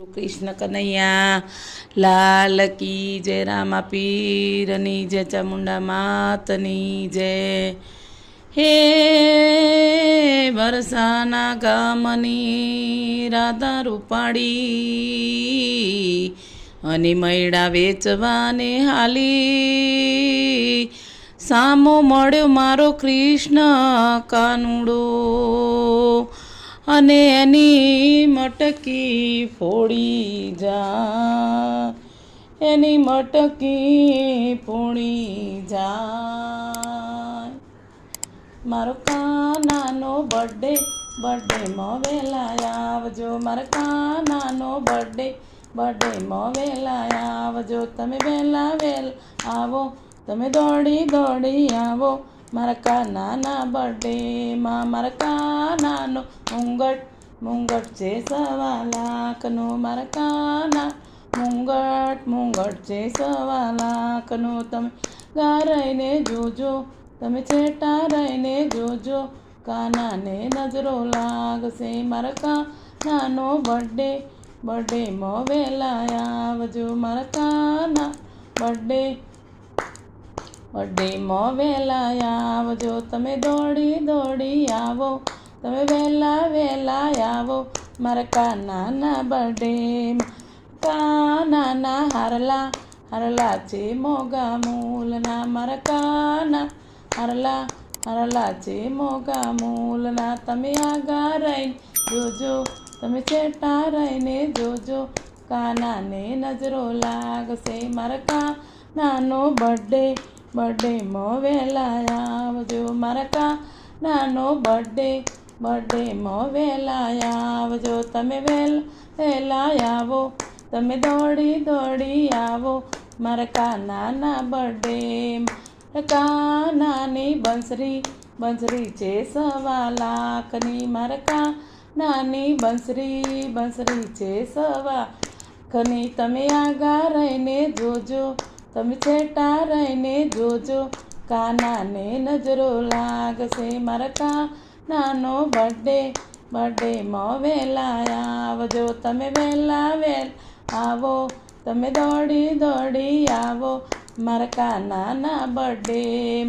કૃષ્ણ કનૈયા, લાલ કી જય, રામા પીરની જય ચામુંડા માતની જય. હે વરસાના ગામની રાધા રૂપાળી અને મૈડા વેચવાને હાલી. સામો મળ્યો મારો કૃષ્ણ કાનુડો. અને એની મટકી ફોડી જા. એની મટકી ફોડી જા. મારો કાનાનો બર્થડે બર્થડેમાં વહેલા આવજો. મારા કાનાનો બર્થડે બર્થડેમાં વહેલા આવજો. તમે વહેલા વહેલા આવો, તમે દોડી દોડી આવો. મારા કાનાના બર્થડેમાં મારા કાનાનો મુંગટ મુંગટ છે સવા લાખનો મારા કાના મુંગટ મુંગટ છે સવા લાખનો તમે ગારાઈને જોજો તમે છેટા રહીને જોજો કાનાને નજરો લાગશે મારા કાનાનો બર્થડે બર્થડેમાં વહેલા આવજો. તમે દોડી દોડી આવો. તમે વહેલા વહેલા આવો. મારા કાનાના બર્થડે. કાનાના હારલા. હરલા છે મોગા મૂલના. મારા કાના હારલા. હરલા છે મોગા મૂલના. તમે આગા રહીને જોજો. તમે છેટા રહીને જોજો. કાનાને નજરો લાગશે. મારા કાનાનો બર્થડે. બર્થડેમાં વહેલા આવજો. મારા કાનાનો બર્થડે બર્થડેમાં વહેલા આવજો. તમે વહેલ વહેલા આવો. તમે દોડી દોડી આવો. મારા કાનાના બર્થડે કાનાની બંસરી બંસરી છે સવા લાખની. મારા કાનાની બંસરી બંસરી છે સવા ખની તમે આગા રહીને જોજો. તમે છેટા રહીને જોજો. કાનાને નજરો લાગશે. મારા કાનાનો બર્થડે બર્થડેમાં વહેલા આવજો. તમે વહેલા વહેલ આવો. તમે દોડી દોડી આવો. મારા કાનાના બર્થડે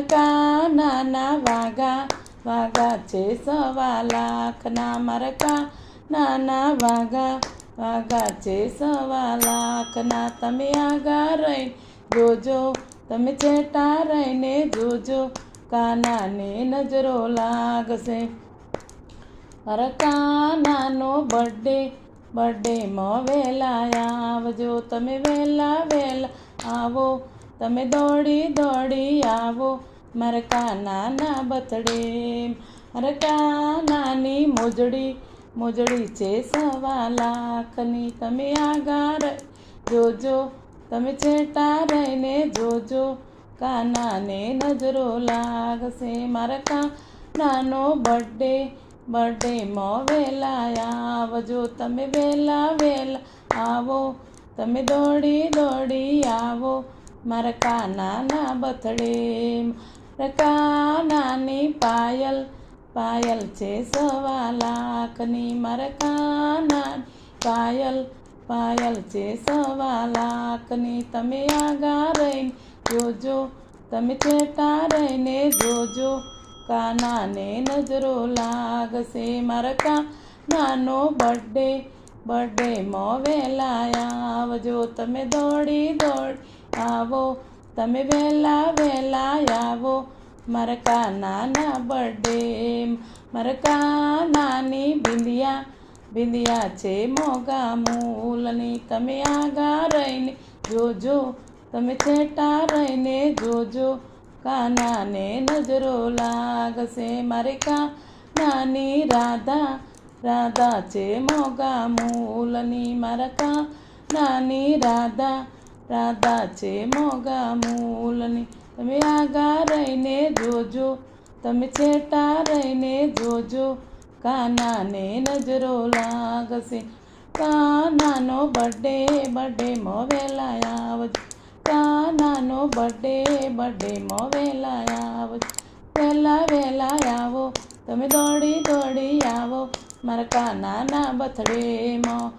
કાનાના વાગા વાગા છે સવા લાખના. મારા કાનાના વાગા વાગા છે સવા લાખના તમે આગા રહી જોજો, તમે છેટા રહીને જોજો, કાનાને નજરો લાગશે. મારા કાનાનો બર્થડે બર્થડેમાં વહેલા આવજો, તમે વહેલા વહેલા આવો, તમે દોડી દોડી આવો, મારા કાનાના બર્થડે મારા કાનાની મોજડી મોજડી છે સવા લાખની તમે આગળ જોજો, તમે છેટા રહીને જોજો, કાનાને નજરો લાગશે મારા કાનાનો બર્થડે બર્થડેમાં વહેલા આવજો, તમે વહેલા વહેલા આવો, તમે દોડી દોડી આવો, મારા કાનાના બથડે કાનાની પાયલ પાયલ છે સવા લાખની મારા કાના પાયલ પાયલ છે સવા લાખની તમે આગા રહીને જોજો, તમે ચેટા રહીને જોજો. કાનાને નજરો લાગશે મારા કાનાનો બર્થડે બર્થડેમાં વહેલા આવજો. તમે દોડી દોડ આવો, તમે વહેલા વહેલા આવો. મારા કાનાના બર્થડે મારા કાનાની બિંદિયા બિંદિયા છે મોગા મૂલની તમે આગા રહીને જોજો તમે છેટા રહીને જોજો કાનાને નજરો લાગશે મારે કાનાની રાધા રાધા છે મોગા મૂલની મારા કાનાની તમે આગા રહીને જોજો, તમે છેટા રહીને જોજો, કાનાને નજરો લાગશે. કાનાનો બર્થડે બર્થડેમાં વહેલા આવજો. કાનાનો બર્થડે બર્થડેમાં વહેલા આવજો. વહેલા વહેલા આવો, તમે દોડી દોડી આવો, મારા કાનાના બર્થડેમાં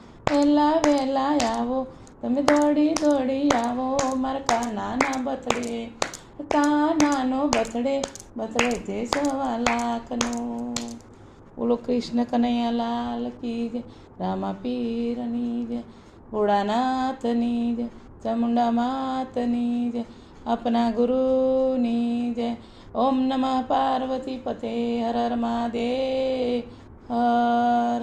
વહેલા આવો, તમે દોડી દોડી આવો, મારા કાનાના બથડે કાનાનો બથડે બથડે તે સવા લાખનો બોલો કૃષ્ણ કનૈયા લાલ કી જય, રામા પીરની જય, ભોળાનાથની જય, ચામુંડા માતની જય અપના ગુરુની જય. ઓમ નમઃ પાર્વતી પતે હર હર મહાદેવ, હર